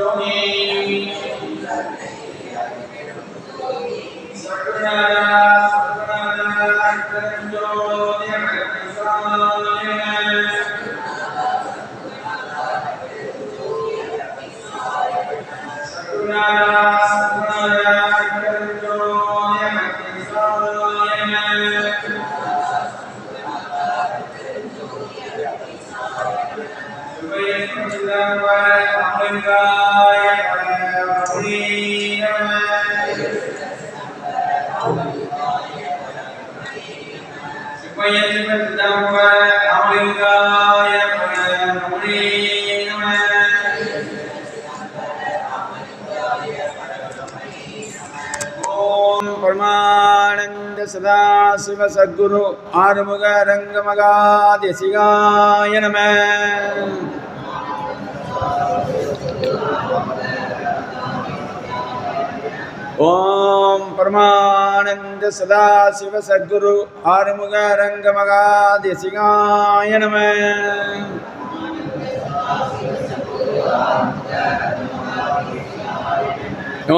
ஓம் சதாசிவசத்குரு சதாசிவ சத்குரு ஆறுமுக ரங்கமகாதிசிகாய நம. ஓம் பரமானந்த சதாசிவ சத்குரு ஆறுமுக ரங்கமகாதிசிகாய நம.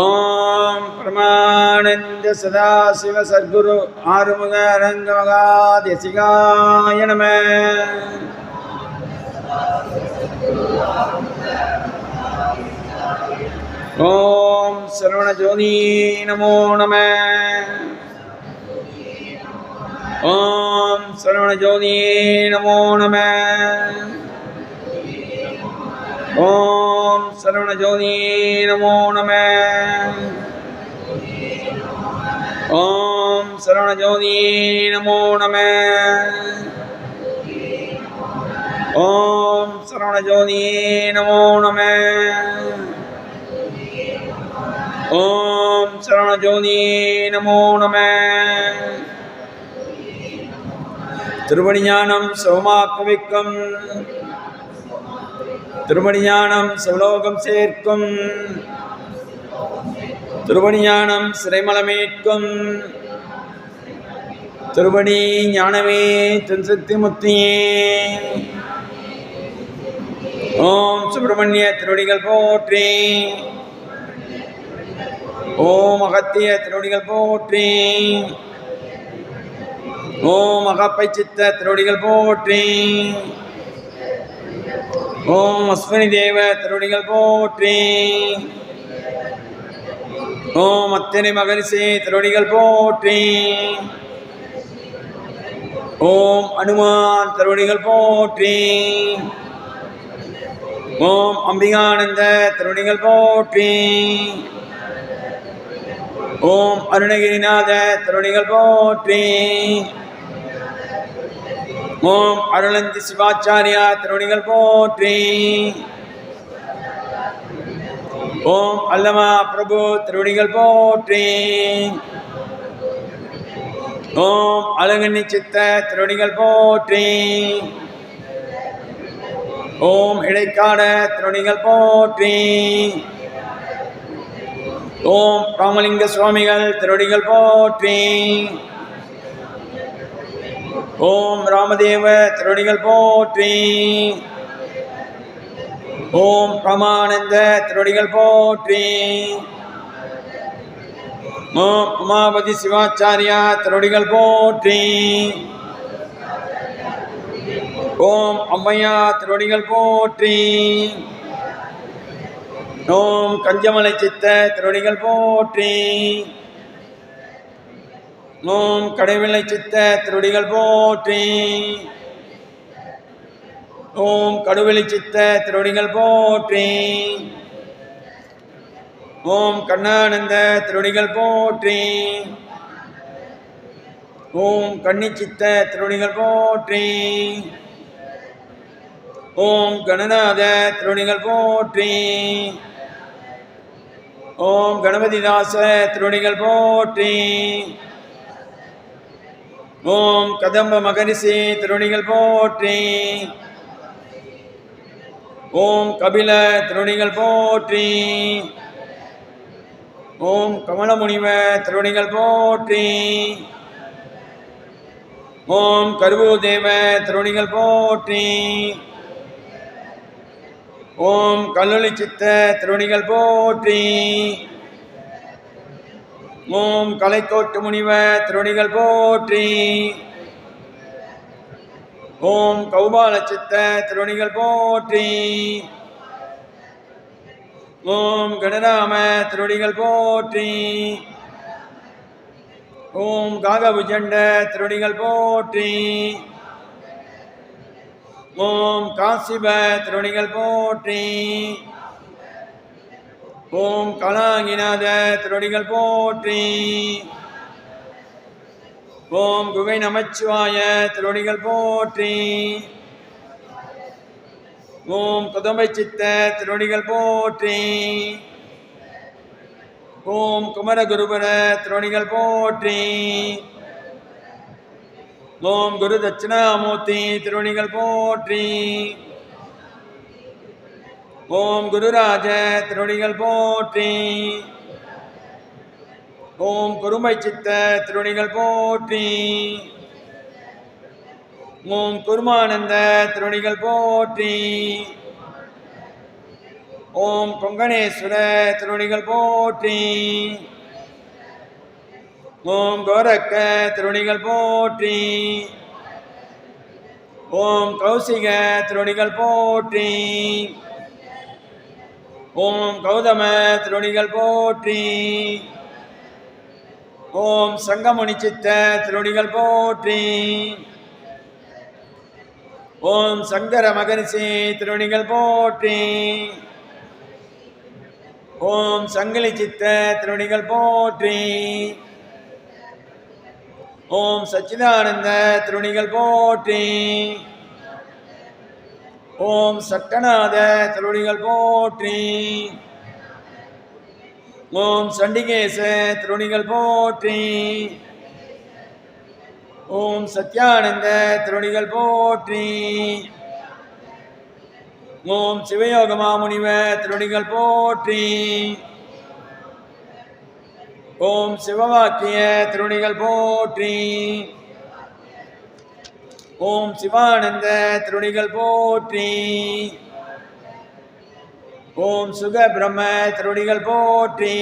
ஓம் பிரமானந்த சதாசிவ சத்குரு ஆறுமுக ரங்கமகாதிசிகாய நம. ஓம் சரவண ஜோதி நமோ நம. ஓம் சரவண ஜோதி நமோ நம. ஓம் சரவண ஜோதி நமோ நம. ஓம் சரவண ஜோதி நமோ நம. ஓம் சரவண ஜோதி நமோ நம. ஓம் சரவண நமோ நம. திருவடி ஞானம் சிவமாக்குவிக்கும் திருமணி ஞானம் சிவலோகம் சேர்க்கும். திருமணி ஞானம் சிறைமலமேற்கும். திருவடி ஞானமே தென்சக்தி முத்தியே ஓம் சுப்பிரமணிய திருவடிகள் போற்றி. ஓம் அகத்திய திருவடிகள் போற்றி. ஓம் அகப்பை சித்த திருவடிகள் போற்றி. ஓம் அஸ்வினி தேவ திருவடிகள் போற்றி. ஓம் அத்தனை மகரிசி திருவடிகள் போற்றி. ஓம் அனுமான் திருவடிகள் போற்றி. ஓம் அம்பிகானந்த திருவடிகள் போற்றி. ஓம் அருணகிரிநாத திருவடிகள் போற்றி. ஓம் அருளந்தி சிவாச்சாரியா திருவடிகள் போற்றி. ஓம் அல்லமா பிரபு திருவடிகள் போற்றி. ஓம் அழகண்ணி சித்த திருவடிகள் போற்றி. ஓம் இடைக்காட திருவடிகள் போற்றி. ஓம் ராமலிங்க சுவாமிகள் திருவடிகள் போற்றி. ஓம் ராமதேவ திருவடிகள் போற்றி. ஓம் பிரமானந்த திருவடிகள் போற்றி. ஓம் உமாபதி சிவாச்சாரியா திருவடிகள் போற்றி. ஓம் அம்மையா திருவடிகள் போற்றி. ஓம் கஞ்சமலை சித்த திருவடிகள் போற்றி. ஓம் கடைவில்லை சித்த திருவடிகள் போற்றி. ஓம் கடுவெளி சித்த திருவடிகள் போற்றி. ஓம் கண்ணானந்த திருவடிகள் போற்றி. ஓம் கன்னி சித்த திருவடிகள் போற்றி. ஓம் கணநாத திருவடிகள் போற்றி. ஓம் கணபதிதாச திருவடிகள் போற்றி. ஓம் கதம்ப மகரிஷி திருவடிகள் போற்றி. ஓம் கபில திருவடிகள் போற்றி. ஓம் கமலமுனிவ திருவடிகள் போற்றி. ஓம் கருவூதேவ திருவடிகள் போற்றி. ஓம் கல்லொளி சித்த திருவடிகள் போற்றி. ஓம் கலைக்கோட்டு முனிவ திருவடிகள் போற்றி. ஓம் கௌபால சித்த திருவணிகள் போற்றி. ஓம் கணராம திருவடிகள் போற்றி. ஓம் காகபுஜண்ட திருவடிகள் போற்றி. ஓம் காசிப திருவணிகள் போற்றி. ஓம் கலாங்கிநாத திருவடிகள் போற்றி. ஓம் குகை நமச்சிவாய திருவடிகள் போற்றி. ஓம் குதம்பை சித்த திருவடிகள் போற்றி. ஓம் குமரகுருபர திருவடிகள் போற்றி. ஓம் குரு தட்சிணாமூர்த்தி திருவணிகள் போற்றி. ஓம் குருராஜ திருவணிகள் போற்றி. ஓம் குருமை சித்த திருவணிகள் போற்றி. ஓம் குருமானந்த திருவணிகள் போற்றி. ஓம் கொங்கணேஸ்வர திருவணிகள் போற்றி. ஓம் கோரக்க திருவணிகள் போற்றி. ஓம் கௌசிக திருவணிகள் போற்றி. ஓம் கௌதம திருவணிகள் போற்றி. ஓம் சங்கமுனி சித்த திருவணிகள் போற்றி. ஓம் சங்கர மகரிஷி திருவணிகள் போற்றி. ஓம் சங்கிலி சித்த திருவணிகள் போற்றி. ஓம் சச்சிதானந்த திருணிகள் போற்றி. ஓம் சட்டநாத திருணிகள் போற்றி. ஓம் சண்டிகேச திருணிகள் போற்றி. ஓம் சத்யானந்த திருணிகள் போற்றி. ஓம் சிவயோக மாமுனிவ திருணிகள் போற்றி. ஓம் சிவவாக்கிய திருணிகள் போற்றி. ஓம் சிவானந்த திருணிகள் போற்றி. ஓம் சுக பிரம்ம திருவடிகள் போற்றி.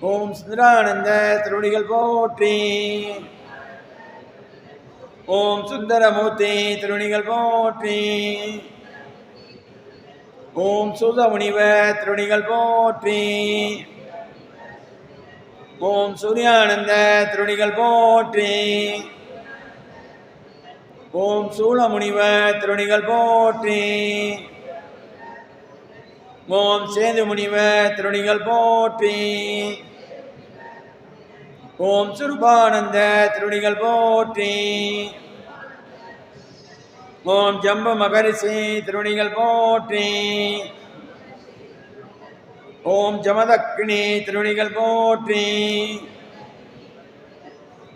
ஓம் சுந்தரானந்த திருவடிகள் போற்றி. ஓம் சுந்தரமூர்த்தி திருணிகள் போற்றி. ஓம் சுத முனிவ திருணிகள் போற்றி. ஓம் சூர்யானந்த திருணிகள் போற்றி. ஓம் சூளமுனிவ திருணிகள் போற்றி. ஓம் சேது முனிவ திருணிகள் போற்றி. ஓம் சுருபானந்த திருணிகள் போற்றி. ஓம் ஜம்ப மகரிஷி திருவணிகள் போற்றி. ஓம் ஜமதக்னி திருவணிகள் போற்றி.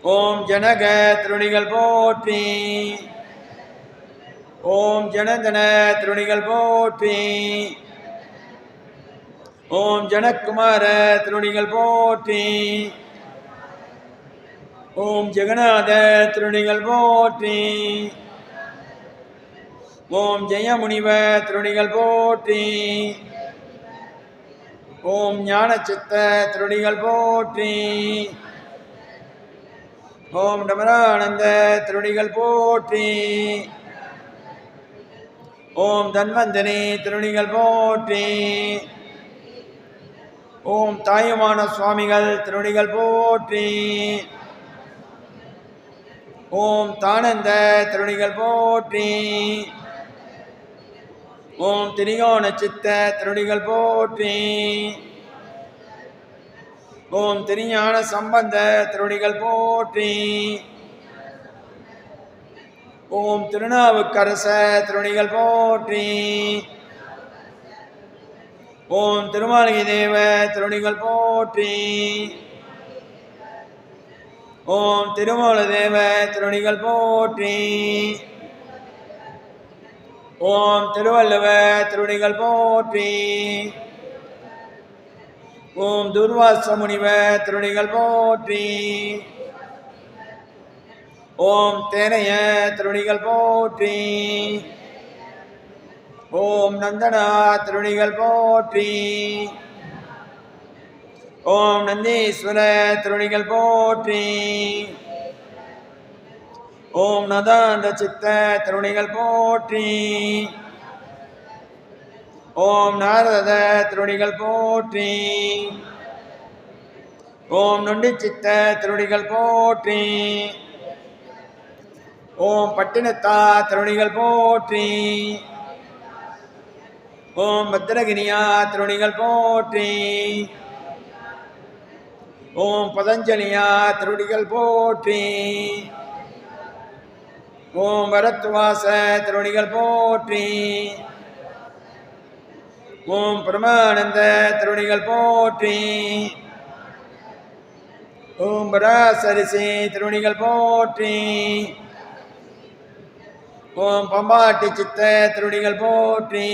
ஓம் ஜனக திருவணிகள் போற்றி. ஓம் ஜனதன திருவணிகள் போற்றி. ஓம் ஜனக்குமார திருவணிகள் போற்றி. ஓம் ஜெகநாத திருவணிகள் போற்றி. ஓம் ஜெயமுனிவ திருணிகள் போற்றி. ஓம் ஞானச்சித்த திருணிகள் போற்றி. ஓம் டமரானந்த திருணிகள் போற்றி. ஓம் தன்வந்தனி திருணிகள் போற்றி. ஓம் தாயுமான சுவாமிகள் திருணிகள் போற்றி. ஓம் தானந்த திருணிகள் போற்றி. ஓம் திரியோண சித்த திருடிகள் போற்றி. ஓம் திருஞான சம்பந்த திருடிகள் போற்றி. ஓம் திருநாவுக்கரச திருவடிகள் போற்றி. ஓம் திருமாளிகை தேவ திருவடிகள் போற்றி. ஓம் திருமூல தேவ திருவடிகள் போற்றி. ஓம் திருவள்ளுவர் திருவடிகள் போற்றி. ஓம் துர்வாச முனிவர் திருவடிகள் போற்றி. ஓம் தேனைய திருவடிகள் போற்றி. ஓம் நந்தனா திருணிகள் போற்றி. ஓம் நந்தீஸ்வர திருணிகள் போற்றி. ஓம் நதாந்த சித்த திருணிகள் போற்றி. ஓம் நாரத திருணிகள் போற்றி. ஓம் நொண்டி சித்த திருணிகள் போற்றி. ஓம் பட்டினத்தா திருணிகள் போற்றி. ஓம் பத்திரகிரியா திருணிகள் போற்றி. ஓம் பதஞ்சலியா திருடிகள் போற்றி. ஓம் பரத்வாச திருவடிகள் போற்றி. ஓம் பிரமானந்த திருவடிகள் போற்றி. ஓம் பராசரிசி திருவணிகள் போற்றி. ஓம் பம்பாட்டி சித்த திருடிகள் போற்றி.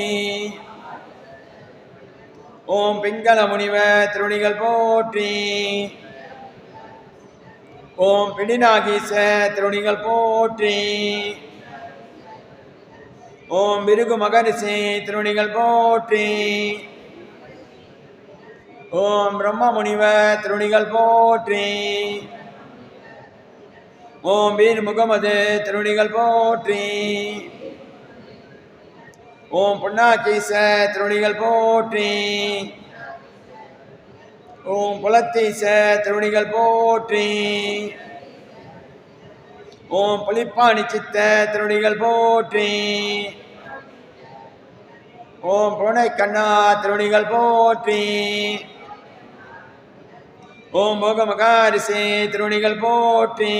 ஓம் பிங்கள முனிவ திருவணிகள் போற்றி. ஓம் பிடிநாகீச திருணிகள் போற்றி. ஓம் விருகு மகரிசி திருணிகள் போற்றி. ஓம் பிரம்ம முனிவ திருணிகள் போற்றி. ஓம் வீர் முகமது திருணிகள் போற்றி. ஓம் புண்ணாக்கீச திருணிகள் போற்றி. ஓம் புலத்தீச திருணிகள் போற்றி. ஓம் புலிப்பாணி சித்த திருணிகள் போற்றி. ஓம் புனை கண்ணா திருணிகள் போற்றி. ஓம் போகமகாரிசே திருணிகள் போற்றி.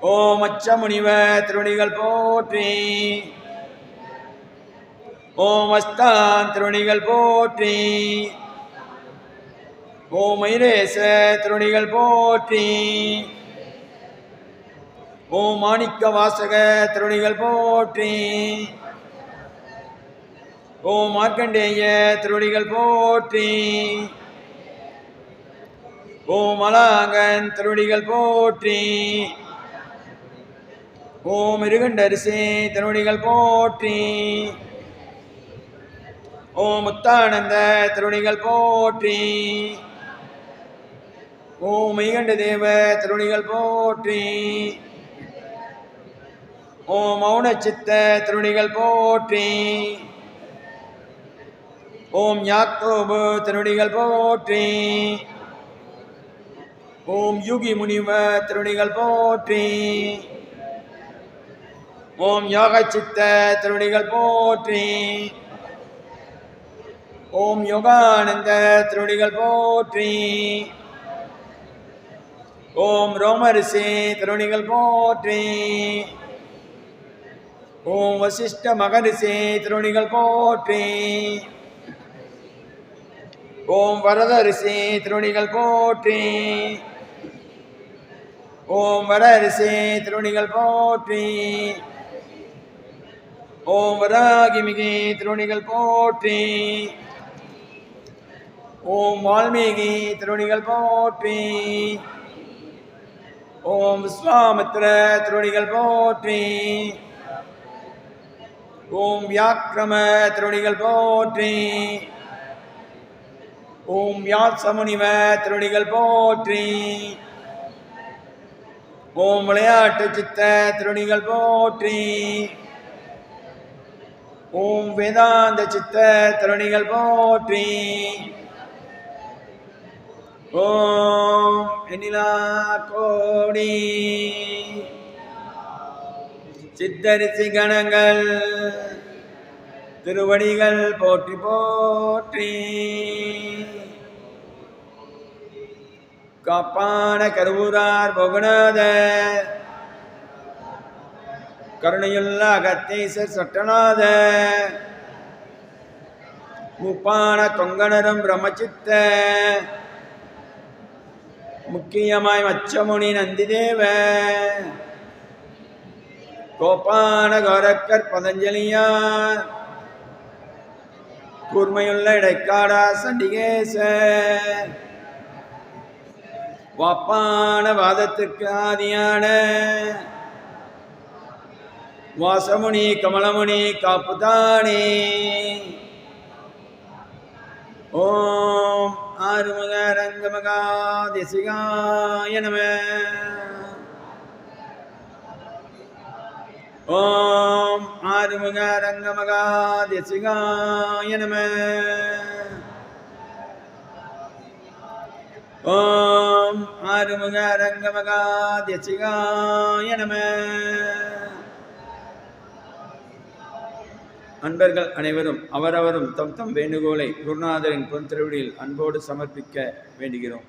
ஓம் அச்சமுனிவ திருணிகள் போற்றி. ஓம் அஸ்தான் திருணிகள் போற்றி. ஓ ஐரேச திருணிகள் போற்றி. ஓ மாணிக்க வாசக திருணிகள் போற்றி. ஓ மார்க்கண்டேய திருணிகள் போற்றி. ஓ மலாங்கன் திருடிகள் போற்றி. ஓ மிருகண்டரிசி திருடிகள் போற்றி. ஓ முத்தானந்த திருடிகள் போற்றி. ஓம் மெய்கண்ட தேவ திருடிகள் போற்றி. ஓம் மௌன சித்த திருடிகள் போற்றி. ஓம் யாக்கோபு திருடிகள் போற்றி. ஓம் யுகி முனிவ திருடிகள் போற்றி. ஓம் யோக சித்த திருடிகள் போற்றி. ஓம் யோகானந்த திருடிகள் போற்றி. ஓம் ரோமரிசி திருடிகள் போற்றி. ஓம் வசிஷ்ட மகரிசி திருடிகள் போற்றி. ஓம் வரத ரிஷி திருணிகள் போற்றி. ஓம் வர ரிஷி திருணிகள் போற்றி. ஓம் வராகிமிகி திருவணிகள் போற்றி. ஓம் வால்மீகி திருவணிகள் போற்றி. ஓம் விஸ்வாமித்ர திருவடிகள் போற்றி. ஓம் வியாக்கிரம திருவடிகள் போற்றி. ஓம் வியாசமுனிவ திருவடிகள் போற்றி. ஓம் விளையாட்டு சித்த திருவடிகள் போற்றி. ஓம் வேதாந்த சித்த திருவடிகள் போற்றி. ஓம் எண்ணிலா கோடி. சித்தரிசி கணங்கள் திருவடிகள் போற்றி போற்றி. காப்பான கருவூரார் போகநாத கருணையுள்ள அகத்தேசர் சொட்டநாத முப்பான கொங்கணரும் பிரம்மச்சித்த முக்கியமாய் மச்சமுனி நந்திதேவ. கோபான கோரக்கர் பதஞ்சலியார். கூர்மையுள்ள இடைக்காடா சண்டிகேச வாப்பான வாதத்துக்கு ஆதியான வாசமுனி கமலமுனி காப்புதானே. ஓ ஆறுமுக ரங்கமகா திசிகாய நம. ஓம் ஆறுமுக ரங்கமகா திசிகாய நம. ஓம் ஆறுமுக ரங்கமகா திசிகாய நம. அன்பர்கள் அனைவரும் அவரவரும் தம் தம் வேண்டுகோளை குருநாதரின் பொன் திருவடியில் அன்போடு சமர்ப்பிக்க வேண்டுகிறோம்.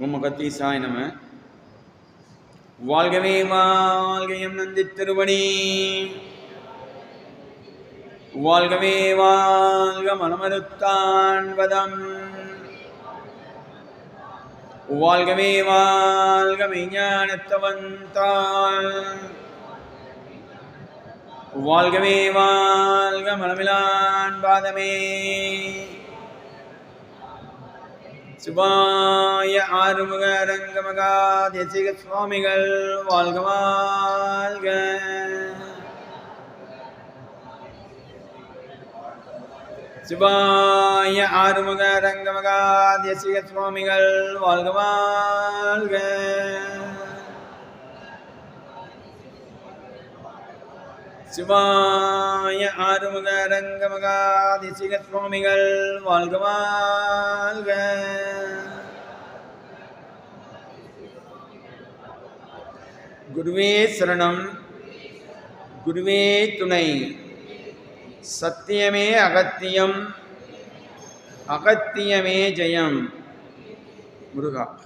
உம்மகத்தி சாய் நம. வாழ்கவே வாழ்கையம் நந்தி திருவடி. வாழ்கவே வாழ்க மனமறுத்தான்பதம் வாழ்கவே வாழ்க மெய்ஞானத்தவந்தாள் வாழ்கவே வாழ்க மனமிலான் பாதமே. சிவாய ஆறுமுக ரங்கமகா தேசிக சுவாமிகள் வாழ்க வாழ்க. சிவாய ஆறுமுக ரங்கமகா தேசிக சுவாமிகள் வாழ்க வாழ்க. சிவாய ஆறுமுக ரங்கமகா தேசிக சுவாமிகள் வாழ்க வாழ்க. குருவே சரணம். குருவே துணை. சத்தியமே அகத்தியம். அகத்தியமே ஜெயம். முருகா.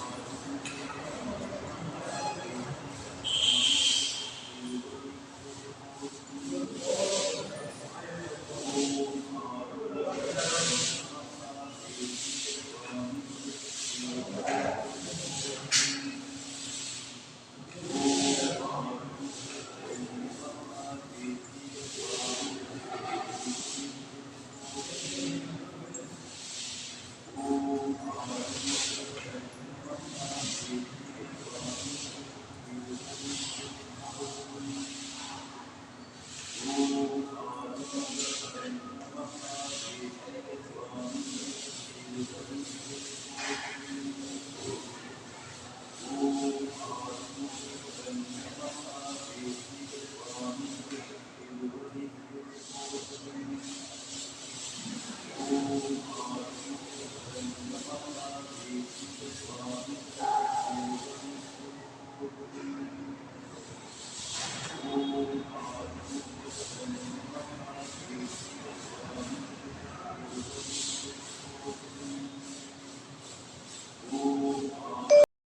Thank you.